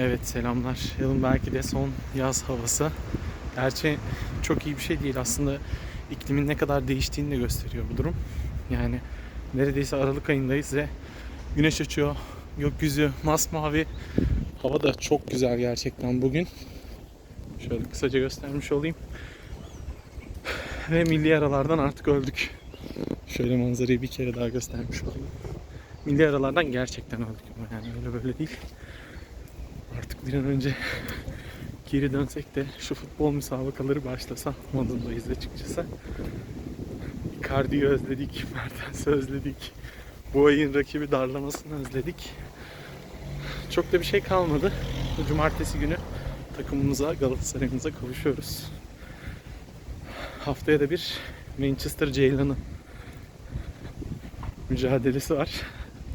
Evet selamlar. Yılın belki de son yaz havası. Gerçi çok iyi bir şey değil aslında iklimin ne kadar değiştiğini de gösteriyor bu durum. Yani neredeyse Aralık ayındayız ve güneş açıyor. Gökyüzü masmavi. Hava da çok güzel gerçekten bugün. Şöyle kısaca göstermiş olayım. Ve milli aralardan artık öldük. Şöyle manzarayı bir kere daha göstermiş olayım. Milli aralardan gerçekten öldük yani öyle böyle değil. Artık bir an önce geri dönsek de şu futbol müsabakaları başlasa modundayız açıkçası. Icardi'yi özledik, Mertens'i özledik. Bu ayın rakibi darlamasını özledik. Çok da bir şey kalmadı. Cumartesi günü takımımıza, Galatasaray'ımıza kavuşuyoruz. Haftaya da bir Manchester Ceylan'ı mücadelesi var.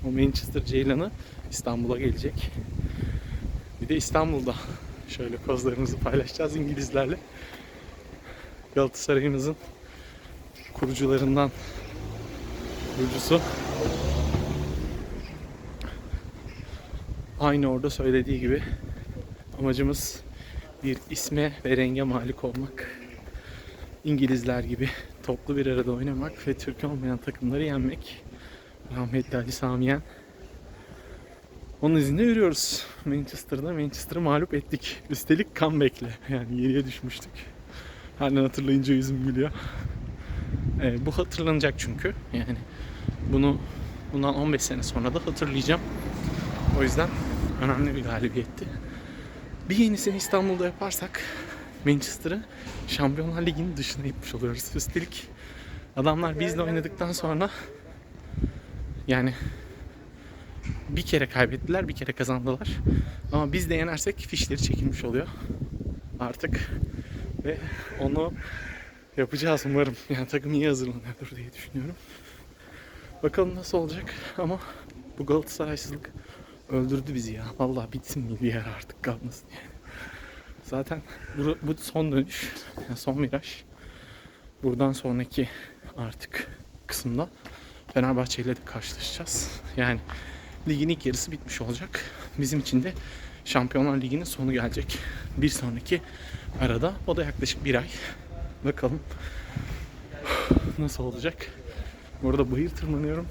O Manchester Ceylan'ı İstanbul'a gelecek. Bir de İstanbul'da şöyle kozlarımızı paylaşacağız İngilizlerle. Galatasaray'ımızın kurucularından kurucusu aynı orada söylediği gibi amacımız bir isme ve renge malik olmak. İngilizler gibi toplu bir arada oynamak ve Türk olmayan takımları yenmek. Rahmetli Ali Sami Yen onun izinde yürüyoruz. Manchester'da Manchester'ı mağlup ettik. Üstelik comeback'le. Yani geriye düşmüştük. Halen hatırlayınca yüzüm gülüyor. Ee, bu hatırlanacak çünkü. Yani bunu bundan 15 sene sonra da hatırlayacağım. O yüzden önemli bir galibiyetti. Bir yenisini İstanbul'da yaparsak Manchester'ı Şampiyonlar Ligi'nin dışına itmiş oluyoruz. Üstelik adamlar bizle oynadıktan sonra yani bir kere kaybettiler, bir kere kazandılar. Ama biz de yenersek fişleri çekilmiş oluyor. Artık ve onu yapacağız umarım. Yani takım iyi hazırlanıyordur diye düşünüyorum. Bakalım nasıl olacak ama bu Galatasaraysızlık öldürdü bizi ya. Vallahi bitsin bir yer artık kalmasın yani. Zaten bu, bu son dönüş, yani son viraj. Buradan sonraki artık kısımda Fenerbahçe ile de karşılaşacağız. Yani ligin ilk yarısı bitmiş olacak. Bizim için de Şampiyonlar Ligi'nin sonu gelecek. Bir sonraki arada. O da yaklaşık bir ay. Bakalım nasıl olacak. Bu arada bayır tırmanıyorum.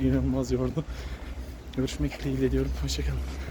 İnanılmaz yordu. Görüşmek dileğiyle diyorum. Hoşçakalın.